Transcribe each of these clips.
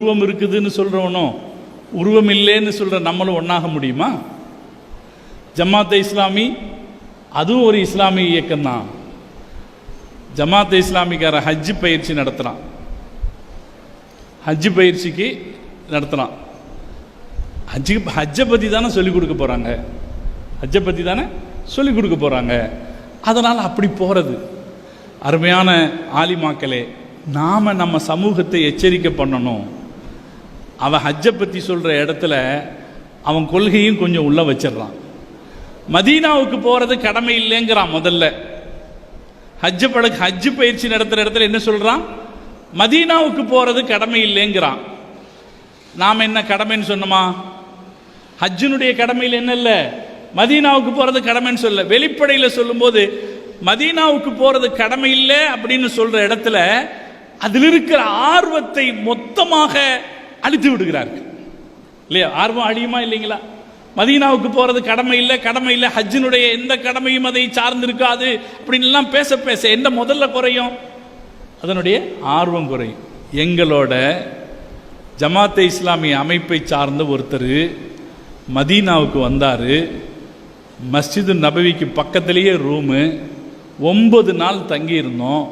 உருவம் இருக்குதுன்னு சொல்கிறவனும் உருவம் இல்லைன்னு சொல்கிற நம்மளும் ஒன்றாக முடியுமா? ஜமாத்த இஸ்லாமி அதுவும் ஒரு இஸ்லாமிய இயக்கம் தான். ஜமாத்த இஸ்லாமிக்கார ஹஜ் பயிற்சி நடத்துகிறான் ஹஜ் பயிற்சிக்கு நடத்துகிறான் ஹஜ்ஜு ஹஜ்ஜை பற்றி தானே சொல்லிக் கொடுக்க போகிறாங்க ஹஜ்ஜை பற்றி தானே சொல்லிக் கொடுக்க போகிறாங்க அதனால் அப்படி போகிறது அருமையான ஆலிமாக்களே நாம் நம்ம சமூகத்தை எச்சரிக்கை பண்ணணும். அவன் ஹஜ்ஜை பற்றி சொல்கிற இடத்துல அவன் கொள்கையும் கொஞ்சம் உள்ளே வச்சிடுறான். மதீனாவுக்கு போகிறது கடமை இல்லைங்கிறான் முதல்ல. ஹஜ்ஜு பழகு ஹஜ்ஜு பயிற்சி நடத்துகிற இடத்துல என்ன சொல்கிறான் மதீனாவுக்கு போகிறது கடமை இல்லைங்கிறான். நாம் என்ன கடமைன்னு சொன்னோமா? ஹஜ்ஜினுடைய கடமையில் என்ன இல்லை? மதீனாவுக்கு போகிறது கடமைன்னு சொல்ல. வெளிப்படையில் சொல்லும்போது மதீனாவுக்கு போகிறது கடமை இல்லை அப்படின்னு சொல்கிற இடத்துல அதில் இருக்கிற ஆர்வத்தை மொத்தமாக அழித்து விடுகிறார்கள் இல்லையா? ஆர்வம் அழியுமா இல்லைங்களா? மதீனாவுக்கு போகிறது கடமை இல்லை கடமை இல்லை. ஹஜ்ஜினுடைய எந்த கடமையும் அதை சார்ந்திருக்காது அப்படின்லாம் பேச பேச எந்த முதல்ல குறையும்? அதனுடைய ஆர்வம் குறையும். எங்களோட ஜமாத்தே இஸ்லாமிய அமைப்பை சார்ந்த ஒருத்தர் மதீனாவுக்கு வந்தார். மஸ்ஜிது நபவிக்கு பக்கத்திலேயே ரூமு. ஒன்பது நாள் தங்கியிருந்தோம்.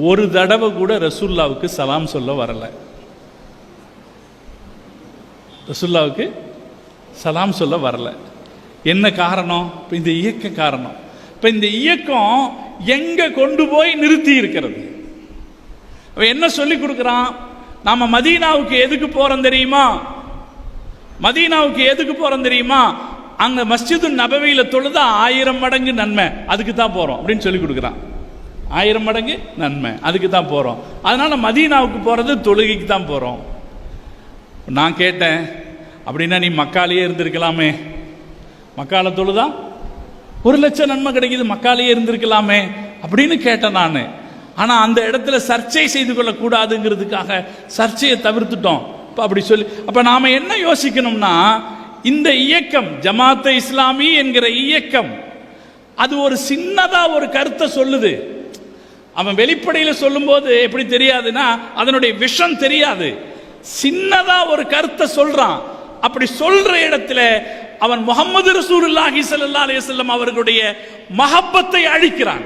ஒரு தடவை கூட ரசூல்லாவுக்கு சலாம் சொல்ல வரலை. ரசுல்லாவுக்கு சலாம் சொல்ல வரல. என்ன காரணம்? இப்போ இந்த இயக்க காரணம். இப்போ இந்த இயக்கம் எங்கே கொண்டு போய் நிறுத்தி இருக்கிறது? அவன் என்ன சொல்லி கொடுக்குறான்? நாம் மதீனாவுக்கு எதுக்கு போகிறோம் தெரியுமா? மதீனாவுக்கு எதுக்கு போகிறோம் தெரியுமா? அங்கே மஸ்ஜிது நபவியில் தொழுதா ஆயிரம் மடங்கு நன்மை. அதுக்கு தான் போகிறோம் அப்படின்னு சொல்லி கொடுக்குறான். ஆயிரம் மடங்கு நன்மை. அதுக்கு தான் போகிறோம் அதனால் மதீனாவுக்கு போகிறது தொழுகைக்கு தான் போகிறோம் நான் கேட்டேன். அப்படின்னா நீ மக்காலேயே இருந்திருக்கலாமே. மக்கால தொழுதா? ஒரு லட்சம் நன்மை கிடைக்குது மக்காலேயே இருந்திருக்கலாமே அப்படின்னு கேட்டேன் நான். ஆனால் அந்த இடத்துல சர்ச்சை செய்து கொள்ளக்கூடாதுங்கிறதுக்காக சர்ச்சையை தவிர்த்துட்டோம். இப்போ அப்படி சொல்லி அப்போ நாம் என்ன யோசிக்கணும்னா இந்த இயக்கம் ஜமாத்த இஸ்லாமி என்கிற இயக்கம் அது ஒரு சின்னதாக ஒரு கருத்தை சொல்லுது. அவன் வெளிப்படையில் சொல்லும்போது எப்படி தெரியாதுன்னா அதனுடைய விஷம் தெரியாது. சின்னதா ஒரு கருத்தை சொல்றான். அப்படி சொல்ற இடத்துல அவன் முகமது ரசூலுல்லாஹி அல்லாஹி சல்லா அலையம் அவர்களுடைய மஹப்பத்தை அழிக்கிறான்.